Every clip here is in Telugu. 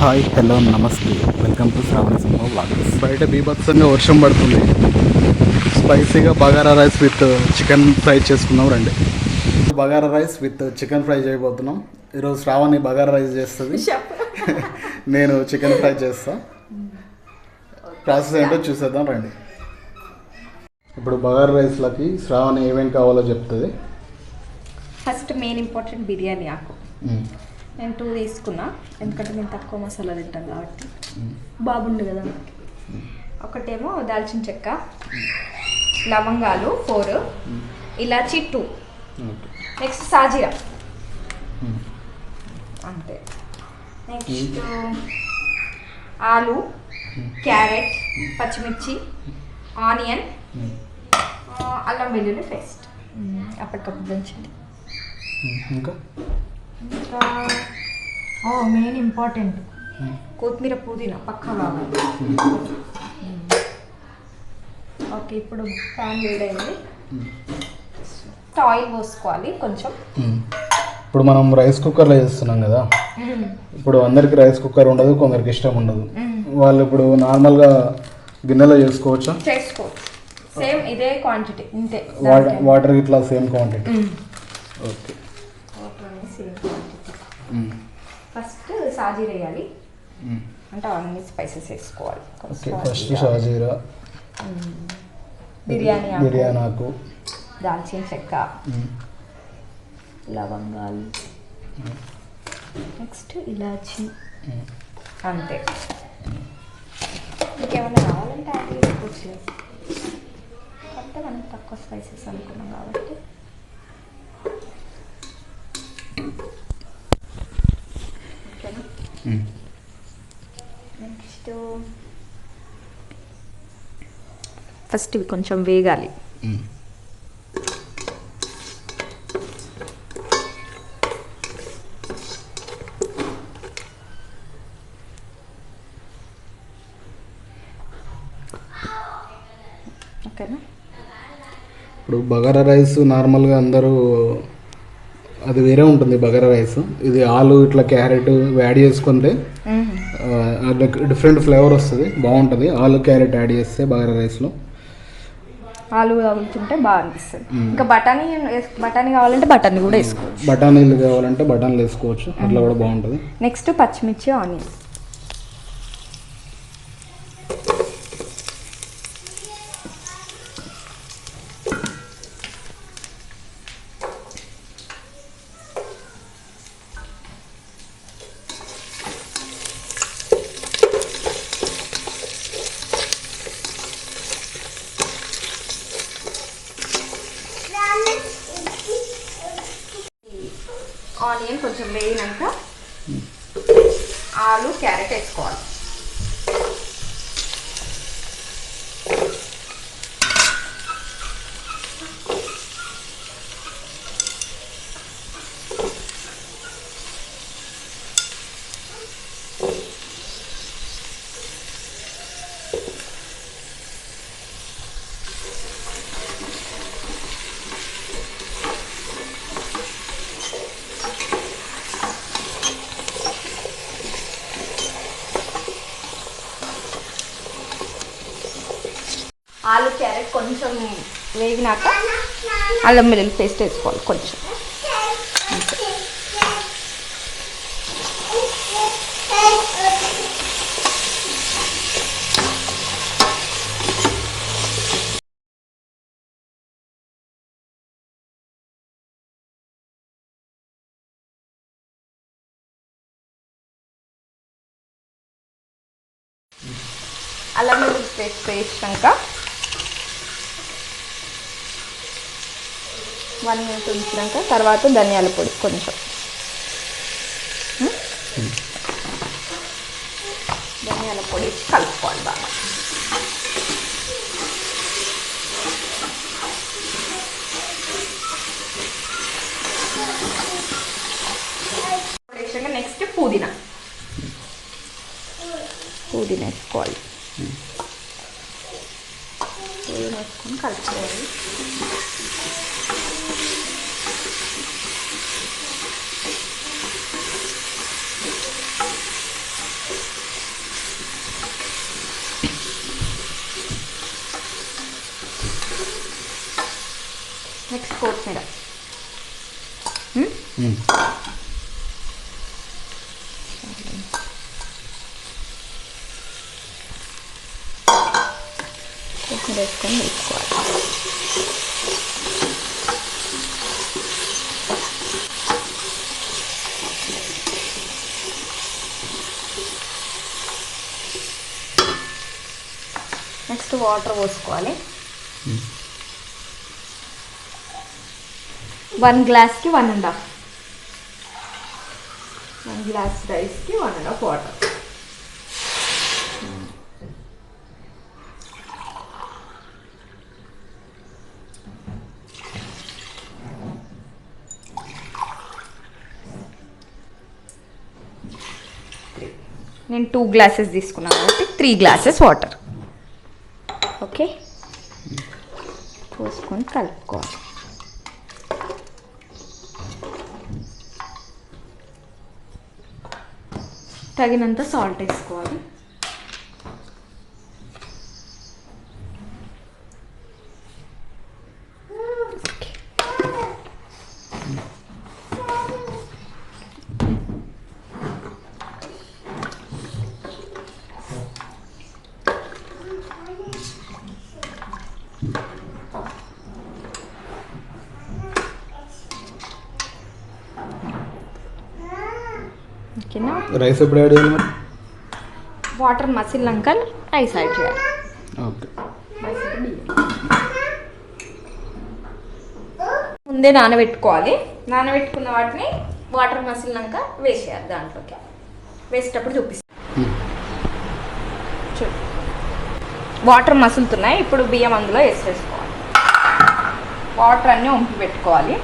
హాయ్ హలో నమస్తే. Welcome to Shravana Simha vlogs బయట బీభత్సంగా వర్షం పడుతుంది. స్పైసీగా bagara rice with chicken fry చేసుకుందాం రండి. Bagara rice with chicken fry చేయబోతున్నాం. ఈరోజు శ్రావణి బగారా రైస్ చేస్తుంది. నేను చికెన్ ఫ్రై చేస్తా. ప్రాసెస్ ఏంటో చూసేద్దాం రండి. ఇప్పుడు బగారా రైస్లకి శ్రావణి ఏమేమి కావాలో చెప్తుంది. ఫస్ట్ మెయిన్ ఇంపార్టెంట్ బిర్యానీ ఆకు. నేను టూ తీసుకున్నా. ఎందుకంటే నేను తక్కువ మసాలా తింటాను కాబట్టి. బాగుండు కదా. మనకి ఒకటేమో దాల్చిన చెక్క లవంగాలు ఫోర్ ఇలాచి టూ నెక్స్ట్ సాజీరా. అంతే. నెక్స్ట్ ఆలు క్యారెట్ పచ్చిమిర్చి ఆనియన్ అల్లం వెల్లుల్లి పేస్ట్. అప్పటికప్పుడు దంచింది. ఇంకా? ఇంకా మెయిన్ ఇంపార్టెంట్. కొత్తిమీర పుదీనా పక్కా కావాలి ఓకే ఇప్పుడు ప్యాన్ వేడైంది. ఆయిల్ పోసుకోవాలి కొంచెం. ఇప్పుడు మనం రైస్ కుక్కర్లో చేస్తున్నాం కదా. ఇప్పుడు అందరికి రైస్ కుక్కర్ ఉండదు కొందరికి ఇష్టం ఉండదు. వాళ్ళు ఇప్పుడు నార్మల్గా గిన్నెలో చేసుకోవచ్చా? చేసుకోవచ్చు. సేమ్ ఇదే క్వాంటిటీ ఇంతే. వాటర్ వాటర్ ఇట్లా same quantity okay same quantity first సాజీ వేయాలి అంటే అన్ని స్పైసెస్ వేసుకోవాలి. ఓకే ఫస్ట్ షాజీరా బిర్యానీ బిర్యానీ ఆకు. దాల్చిన చెక్క. లవంగాలు. నెక్స్ట్ ఇలాచి. అంతే. ఇంకేమైనా కావాలంటే యాడ్ చేసుకోవచ్చు కాకపోతే మనం తక్కువ స్పైసెస్ అనుకున్నాం కాబట్టి ఓకేనా నెక్స్ట్ ఫస్ట్ ఇవి కొంచెం వేగాలి. ఓకేనా? ఇప్పుడు బగారా రైస్ నార్మల్గా అందరూ అది వేరే ఉంటుంది బగారా రైస్. ఇది ఆలు ఇట్లా క్యారెట్ యాడ్ చేసుకుంటే డిఫరెంట్ ఫ్లేవర్ వస్తుంది బాగుంటుంది. ఆలు క్యారెట్ యాడ్ చేస్తే బగారా రైస్లో. ఆలు తగులుతుంటే బాగా అనిపిస్తుంది. ఇంకా బఠానీ బఠానీ కావాలంటే బఠానీ కూడా వేసుకోవచ్చు. బఠానీలు కావాలంటే బఠానీలు వేసుకోవచ్చు. అట్లా కూడా బాగుంటుంది. నెక్స్ట్ పచ్చిమిర్చి ఆనియన్. ఆనియన్ కొంచెం వేగినాక ఆలు క్యారెట్ వేసుకోవాలి. ఆలు క్యారెట్ కొంచెం వేగినాక అల్లం వెల్లుల్లి పేస్ట్ వేసుకోవాలి కొంచెం. అల్లం వెల్లుల్లి పేస్ట్ వేసినాక వన్ మినిట్ ఉంచినాక తర్వాత ధనియాల పొడి కొంచెం. ధనియాల పొడి కలుపుకోవాలి బాగా. నెక్స్ట్ పుదీనా. పుదీనా వేసుకోవాలి. పుదీనా వేసుకొని కలుపుకోవాలి. కొత్తిమీర. కొత్తిమీర వేసుకొని వేసుకోవాలి. నెక్స్ట్ వాటర్ పోసుకోవాలి. వన్ గ్లాస్కి one and half one glass రైస్కి వన్ అండ్ హాఫ్ వాటర్ నేను టూ గ్లాసెస్ తీసుకున్నాను కాబట్టి త్రీ గ్లాసెస్ వాటర్ ఓకే పోసుకొని కలుపుకోవాలి. తగినంత సాల్ట్ వేసుకోవాలి ఓకే. ఓకేనా రైస్ ఎప్పుడు యాడ్ చేయాలి వాటర్ మసిలినాక రైస్ యాడ్ చేయాలి. ఓకే. ముందే నానబెట్టుకోవాలి. నానబెట్టుకున్న వాటిని వాటర్ మసిలినాక వేసేయాలి దాంట్లోకి. వేసేటప్పుడు చూపిస్తాను ఉమ్. చూడు. వాటర్ మసులుతున్నాయి. ఇప్పుడు బియ్యం అందులో వేసేసుకోవాలి. వాటర్ అన్నీ వంపి పెట్టుకోవాలి.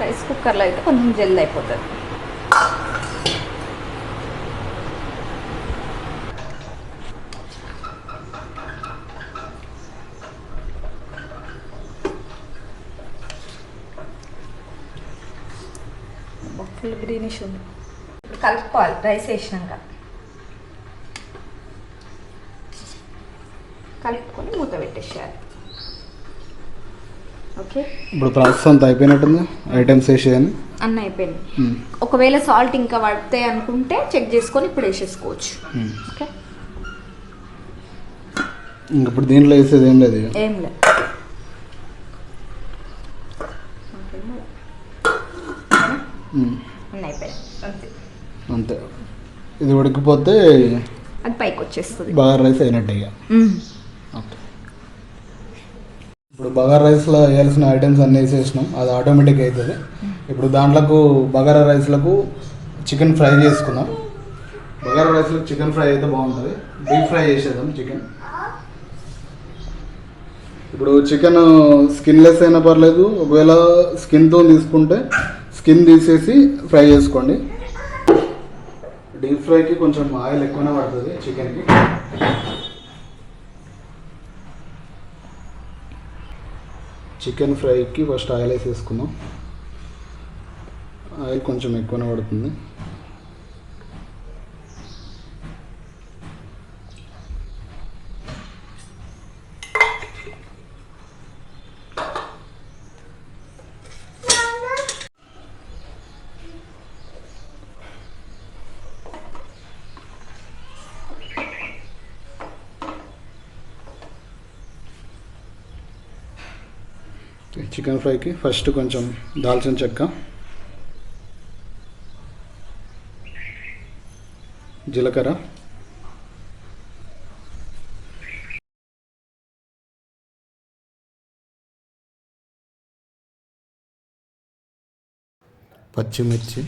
రైస్ కుక్కర్లో అయితే కొంచెం జల్ది అయిపోతుంది. ఫుల్ గ్రీనిష్ ఉంది. కలుపుకోవాలి రైస్ వేసినాక. కలుపుకొని మూత పెట్టేసేయాలి. ఓకే? ఇప్పుడు ప్రాసెస్ అంతా అయిపోయినట్టుంది ఐటమ్స్ వేసేయని అన్న అయిపోయింది ఒకవేళ సాల్ట్ ఇంకా పడితే అనుకుంటే చెక్ చేసుకొని ఇప్పుడు వేసేసుకోవచ్చు. ఓకే? ఇంక ఇప్పుడు దీంట్లో వేసేది ఏం లేదు. ఏం లేదు ఉమ్. అన్న అయిపోయింది అంతే అంతే ఇది ఉడికిపోతే అది పైకి వచ్చేస్తుంది బగార్ రైస్ అయినట్టు ఇక. ఓకే. ఇప్పుడు బగారా రైస్లో వేయాల్సిన ఐటమ్స్ అన్నీ వేసేసినాం. అది ఆటోమేటిక్ అవుతుంది ఇప్పుడు దాంట్లకు బగారా రైస్లకు చికెన్ ఫ్రై చేసుకుందాం. బగారా రైస్లో చికెన్ ఫ్రై అయితే బాగుంటుంది. డీప్ ఫ్రై చేసేద్దాం చికెన్. ఇప్పుడు చికెన్ స్కిన్లెస్ అయినా పర్లేదు. ఒకవేళ స్కిన్తో తీసుకుంటే స్కిన్ తీసేసి ఫ్రై చేసుకోండి. డీప్ ఫ్రైకి కొంచెం ఆయిల్ ఎక్కువనే పడుతుంది చికెన్కి. చికెన్ ఫ్రైకి ఫస్ట్ ఆయిల్ వేసేసుకుందాం. ఆయిల్ కొంచెం ఎక్కువనే పడుతుంది. చికెన్ ఫ్రైకి ఫస్ట్ కొంచెం దాల్చిన చెక్క జీలకర్ర పచ్చిమిర్చి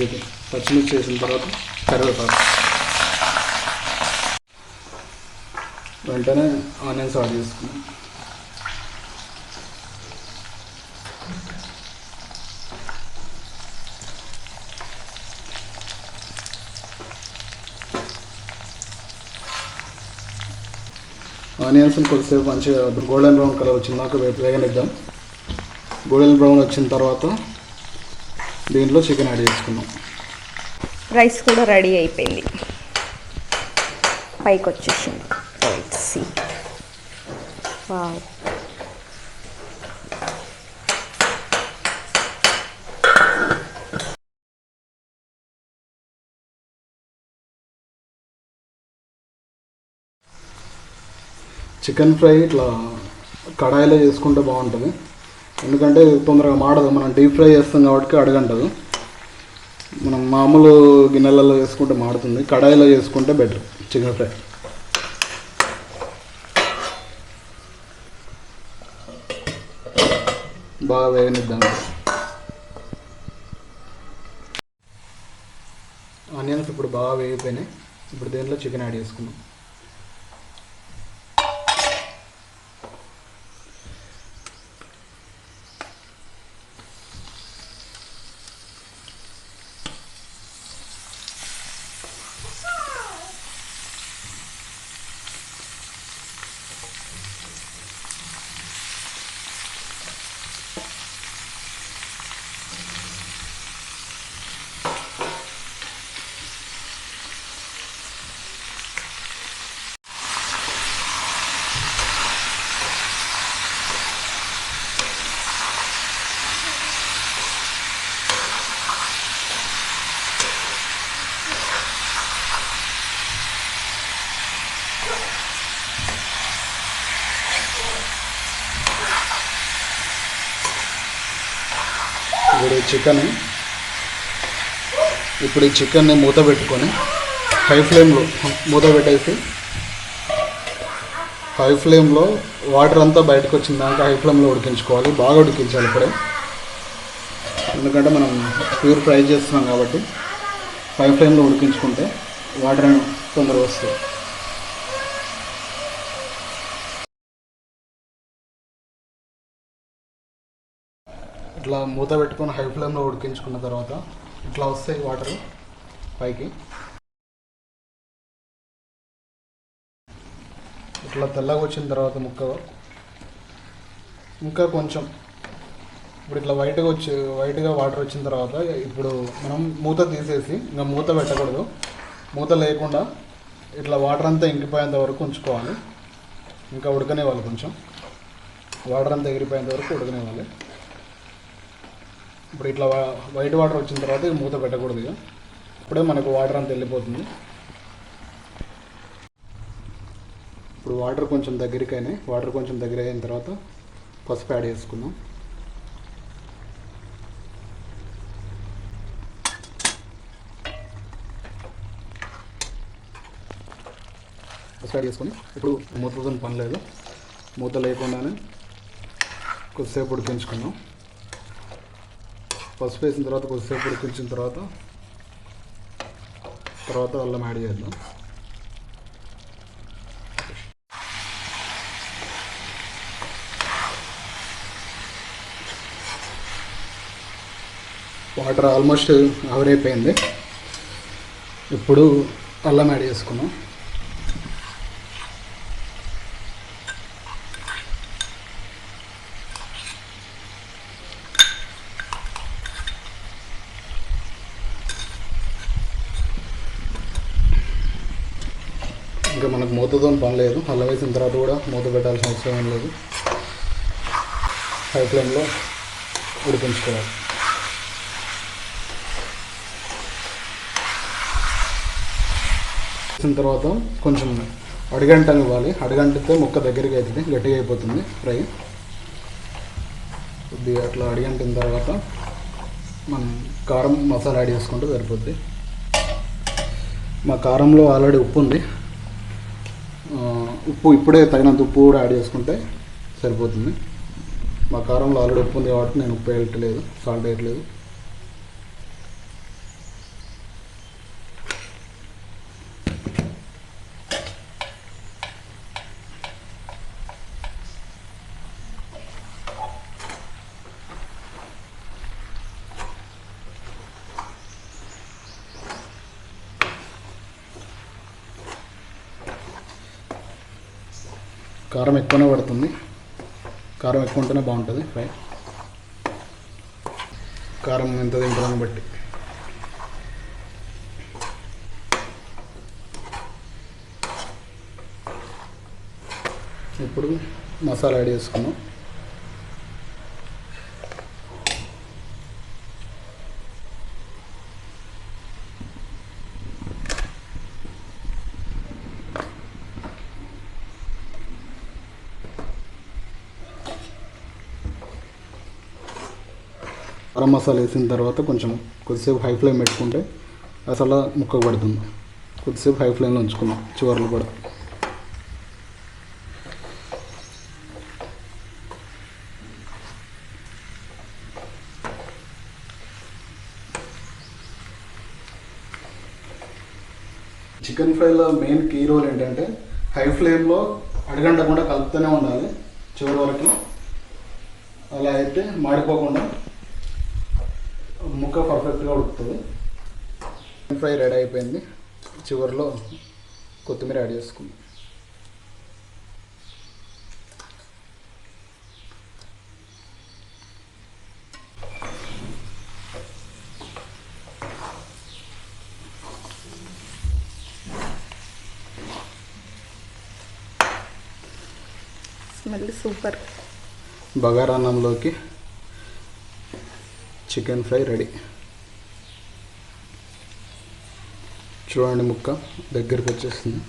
పచ్చిమిర్చి వేసిన తర్వాత కరివేపాకు. వెంటనే ఆనియన్స్ యాడ్ చేసుకున్నాం. ఆనియన్స్ కొద్దిసేపు మంచిగా గోల్డెన్ బ్రౌన్ కలర్ వచ్చిందాక వేగనిద్దాం. గోల్డెన్ బ్రౌన్ వచ్చిన తర్వాత దీంట్లో చికెన్ యాడ్ చేసుకున్నాం. రైస్ కూడా రెడీ అయిపోయింది. పైకి వచ్చేసింది సి వావ్ చికెన్ ఫ్రై ఇట్లా కడాయిలో చేసుకుంటే బాగుంటుంది. ఎందుకంటే తొందరగా మాడదు మనం డీప్ ఫ్రై చేస్తాం కాబట్టి అడగంటదు. మనం మామూలు గిన్నెలలో చేసుకుంటే మాడుతుంది కడాయిలో చేసుకుంటే బెటర్ చికెన్ ఫ్రై బాగా వేగనిద్దాం. ఆనియన్స్ ఇప్పుడు బాగా వేగిపోయినాయి. ఇప్పుడు దీంట్లో చికెన్ యాడ్ చేసుకున్నాం ఇప్పుడు చికెన్. ఇప్పుడు ఈ చికెన్ని మూత పెట్టుకొని హై ఫ్లేమ్లో మూత పెట్టేసి హై ఫ్లేమ్లో వాటర్ అంతా బయటకు వచ్చిన దాకా హై ఫ్లేమ్లో ఉడికించుకోవాలి. బాగా ఉడికించాలి ఇప్పుడే. ఎందుకంటే మనం ప్యూర్ ఫ్రై చేస్తున్నాం కాబట్టి హై ఫ్లేమ్లో ఉడికించుకుంటే వాటర్ తొందరగా వస్తాయి ఇట్లా మూత పెట్టుకొని హై ఫ్లేమ్లో ఉడికించుకున్న తర్వాత ఇట్లా వస్తాయి వాటర్ పైకి. ఇట్లా తెల్లగా వచ్చిన తర్వాత ముక్క ఇంకా కొంచెం ఇప్పుడు ఇట్లా వైట్గా వచ్చి వైట్గా వాటర్ వచ్చిన తర్వాత ఇప్పుడు మనం మూత తీసేసి ఇంకా మూత పెట్టకూడదు. మూత లేకుండా ఇట్లా వాటర్ అంతా ఇంకిపోయేంత వరకు ఉంచుకోవాలి. ఇంకా ఉడకనివ్వాలి కొంచెం. వాటర్ అంతా ఎగిరిపోయేంత వరకు ఉడకనివ్వాలి. ఇప్పుడు ఇట్లా వా- వైట్ వాటర్ వచ్చిన తర్వాత మూత పెట్టకూడదు ఇక. ఇప్పుడే మనకు వాటర్ అంత వెళ్ళిపోతుంది. ఇప్పుడు వాటర్ కొంచెం దగ్గరికి అయినాయి వాటర్ కొంచెం దగ్గర అయిన తర్వాత పసుపు యాడ్ చేసుకుందాం. పసుపు యాడ్ చేసుకొని ఇప్పుడు మూతతో పని లేదు. మూత లేకుండానే కొద్దిసేపు ఉడికించుకుందాం. పసుపు వేసిన తర్వాత కొద్దిసేపు ఉడికించిన తర్వాత తర్వాత అల్లం యాడ్ చేద్దాం. వాటర్ ఆల్మోస్ట్ ఆవిరైపోయింది ఇప్పుడు అల్లం యాడ్ చేసుకున్నాం ఇక్కడ మనకు మూతతో పని లేదు. అల్లం వేసిన తర్వాత కూడా మూత పెట్టాల్సిన అవసరం ఏం లేదు. హై ఫ్లేమ్లో ఉడికించుకోవాలి. వేసిన తర్వాత కొంచెం అడిగంటని ఇవ్వాలి అడిగంటితే ముక్క దగ్గరికి అవుతుంది. గట్టిగా అయిపోతుంది ఫ్రై. కొద్దిగా అట్లా అడిగంటిన తర్వాత మనం కారం మసాలా యాడ్ చేసుకుంటే సరిపోద్ది. మా కారంలో ఆల్రెడీ ఉప్పు ఉంది. ఉప్పు ఇప్పుడే తగినంత ఉప్పు కూడా యాడ్ చేసుకుంటే సరిపోతుంది. మా కారంలో ఆల్రెడీ ఉప్పు ఉంది కాబట్టి నేను ఉప్పు వేయట్లేదు సాల్ట్ వేయట్లేదు. కారం ఎక్కువనే పడుతుంది. కారం ఎక్కువ ఉంటేనే బాగుంటుంది. ఫ్రై కారం ఎంత తింటారని బట్టి. ఇప్పుడు మసాలా యాడ్ చేసుకున్నాం గరం మసాలా వేసిన తర్వాత కొంచెం కొద్దిసేపు హై ఫ్లేమ్ పెట్టుకుంటే అసలు ముక్కకు పడుతుంది. కొద్దిసేపు హై ఫ్లేమ్లో ఉంచుకున్నాం చివర్లు కూడా చికెన్ ఫ్రైలో మెయిన్ కీ రోల్ ఏంటంటే హై ఫ్లేమ్లో అడగంటకుండా కలుపుతూనే ఉండాలి చివరి వరకు అలా అయితే మాడిపోకుండా ముక్క పర్ఫెక్ట్గా ఉడుకుతుంది చికెన్ ఫ్రై రెడీ అయిపోయింది చివరిలో కొత్తిమీర యాడ్ చేసుకుందాం. Smell super. బగారా అన్నంలోకి చికెన్ ఫ్రై రెడీ. చూడండి ముక్క దగ్గరికి వచ్చేస్తుంది.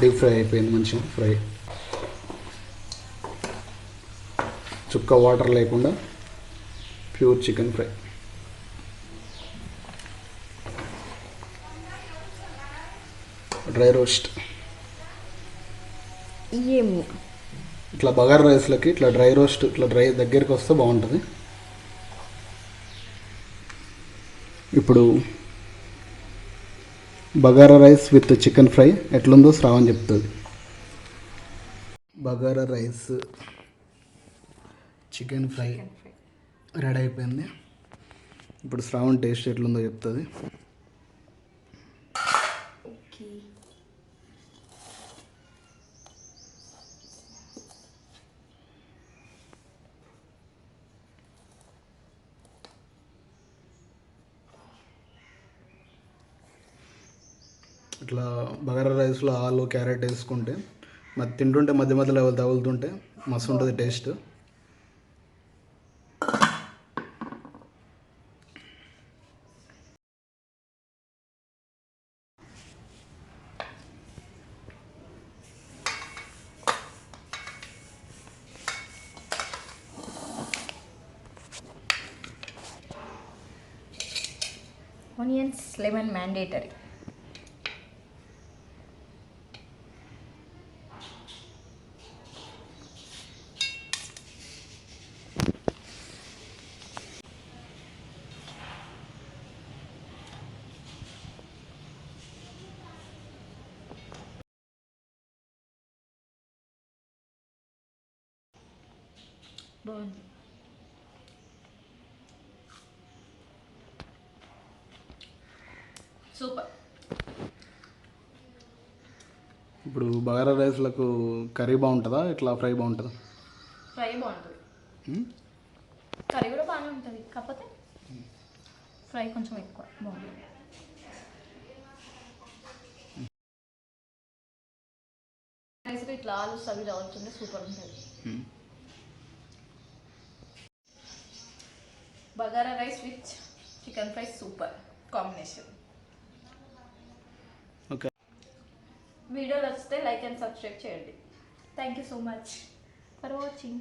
డీప్ ఫ్రై అయిపోయింది మంచిగా ఫ్రై చుక్క వాటర్ లేకుండా pure chicken fry dry roast ఇట్లా బగారా రైస్లకి ఇట్లా డ్రై రోస్ట్ ఇట్లా డ్రై దగ్గరికి వస్తే బాగుంటుంది. ఇప్పుడు bagara rice with chicken fry ఎట్లుందో శ్రావణ్ చెప్తుంది bagara rice chicken fry ready అయిపోయింది. ఇప్పుడు శ్రావణ్ టేస్ట్ ఎట్లుందో చెప్తుంది ఓకే ఇట్లా బగారా రైస్లో ఆలు క్యారెట్ వేసుకుంటే మరి తింటుంటే మధ్య మధ్యలో తగులుతుంటే మస్తు ఉంటుంది టేస్ట్. ఆనియన్స్ లెమన్ మ్యాండేటరీ బాగుంది సూపర్ ఇప్పుడు బగారా రైస్లకు కర్రీ బాగుంటుందా? ఇట్లా ఫ్రై బాగుంటుందా? ఫ్రై బాగుంటుంది? కర్రీ కూడా బాగానే ఉంటుంది. కాకపోతే ఫ్రై కొంచెం ఎక్కువ బాగుంటుంది. ఇట్లా ఆలు సవి రావుతుంటే సూపర్ ఉంటుంది. Bagara rice with chicken fry super combination okay వీడియోలు వస్తే లైక్ అండ్ సబ్స్క్రైబ్ చేయండి. Thank you so much for watching